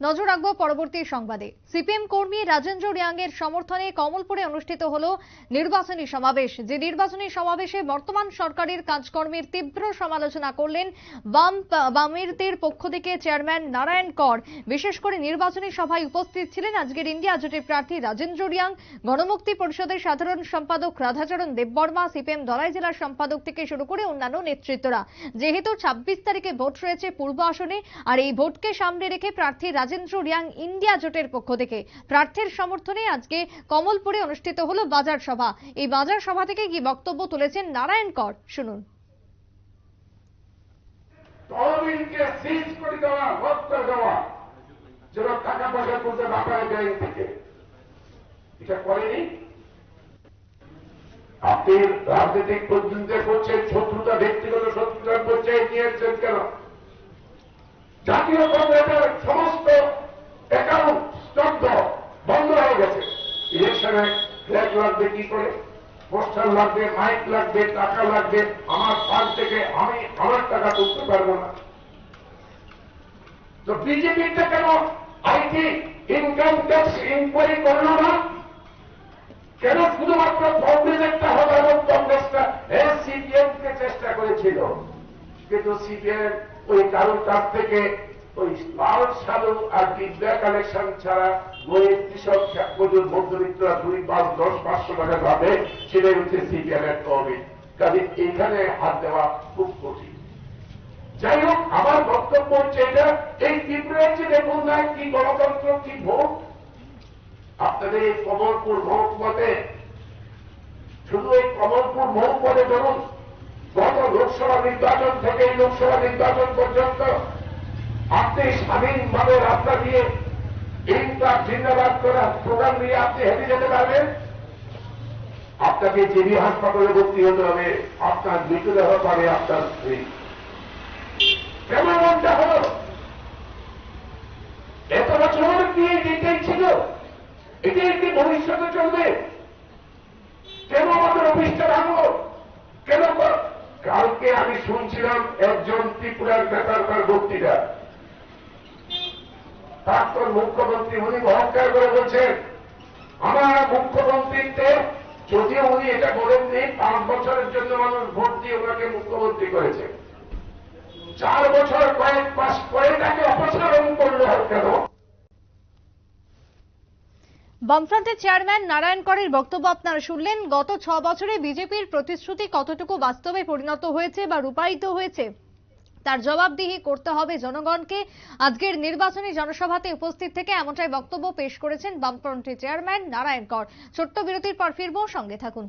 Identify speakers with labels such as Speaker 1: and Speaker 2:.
Speaker 1: নজর রাখব পরবর্তী সংবাদে। সিপিএম কর্মী রাজেন্দ্র রিয়াংয়ের সমর্থনে কমলপুরে অনুষ্ঠিত হলো নির্বাচনী সমাবেশ। যে নির্বাচনী সমাবেশে বর্তমান সরকারের কাজকর্মের তীব্র সমালোচনা করলেন বাম বামেরদের পক্ষ থেকে চেয়ারম্যান নারায়ণ কর। বিশেষ করে নির্বাচনী সভায় উপস্থিত ছিলেন আজকের ইন্ডিয়া জোটের প্রার্থী রাজেন্দ্র রিয়াং, গণমুক্তি পরিষদের সাধারণ সম্পাদক রাধাচরণ দেববর্মা, সিপিএম দলাই জেলার সম্পাদক থেকে শুরু করে অন্যান্য নেতৃত্বরা। যেহেতু ছাব্বিশ তারিখে ভোট রয়েছে পূর্ব আসনে, আর এই ভোটকে সামনে রেখে প্রার্থী রাজেন্দ্র রিয়াং ইন্ডিয়া জোটের পক্ষ থেকে। প্রার্থীর সমর্থনে আজকে কমলপুরে অনুষ্ঠিত হলো বাজার সভা। এই বাজার সভা থেকে কি বক্তব্য তুলেছেন নারায়ণ কর? শুনুন।
Speaker 2: রাজনৈতিক পর্যন্ত করছেন শত্রুতা, ব্যক্তিগত শত্রুতা পর্যায়ে নিয়েছেন কেন? জাতীয় কংগ্রেসের ইলেকশনে ফ্ল্যাগ লাগবে কি করে? পোস্টার লাগবে, মাইক লাগবে, টাকা লাগবে। আমার ফান্ড থেকে আমি আমার টাকা তুলতে পারব না। তো বিজেপিটা কেন আইটি ইনকাম ট্যাক্স ইনকোয়ারি করল না? কেন শুধুমাত্র কংগ্রেসেরটা হবে এবং কংগ্রেসটা? সিপিএম কে চেষ্টা করেছিল। কিন্তু সিপিএম ওই কারোর কাছ থেকে ওই লাল সাধু আর বিদ্যা কালেকশন ছাড়া গরিব কৃষক মজুর মধ্যবিত্তরা দুই পাঁচ দশ পাঁচশো টাকা পাবে সেটাই হচ্ছে সিপিএম এর তহবিল। কাজে এইখানে হাত দেওয়া খুব কঠিন। যাই হোক, আমার বক্তব্য হচ্ছে এটা। এই ত্রিপুরার যে দেখুন না কি গণতন্ত্র, কি ভোট। আপনাদের এই কমলপুর মহকুমাতে শুধু এই কমলপুর মহকুমাতে ধরুন গত লোকসভা নির্বাচন থেকে এই লোকসভা নির্বাচন পর্যন্ত আপনি স্বাধীনভাবে রাস্তা দিয়ে ইনকাম, জিন্দাবাদ করা প্রোগ্রাম নিয়ে আপনি হেঁটে যেতে পারবেন? আপনাকে জিবি হাসপাতালে ভর্তি হতে হবে, আপনার মৃতদেহ পাবে আপনার স্ত্রী। কেমন মনটা হলো, এত বছর কি এটাই ছিল? এটাই কি ভবিষ্যতে চলবে। কেন আমাদের অফিসটা ভাঙলো? কেন কালকে আমি শুনছিলাম একজন ত্রিপুরার বেতারকার বক্তৃতা প্রাক্তন মুখ্যমন্ত্রী উনি অহংকার করে বলছেন, আমার মুখ্যমন্ত্রীতে যদিও উনি এটা বলেননি, পাঁচ বছরের জন্য মানুষ ভোট দিয়ে ওনাকে মুখ্যমন্ত্রী করেছে। চার বছর কয়েক মাস পরে তাকে অপসারণ করল কেন?
Speaker 1: বামফ্রন্টের চেয়ারম্যান নারায়ণ করের বক্তব্য আপনারা শুনলেন। গত ছ বছরে বিজেপির প্রতিশ্রুতি কতটুকু বাস্তবে পরিণত হয়েছে বা রূপায়িত হয়েছে তার জবাবদিহি করতে হবে জনগণকে। আজকের নির্বাচনী জনসভাতে উপস্থিত থেকে এমনটাই বক্তব্য পেশ করেছেন বামফ্রন্টের চেয়ারম্যান নারায়ণ কর। ছোট্ট বিরতির পর ফিরবো, সঙ্গে থাকুন।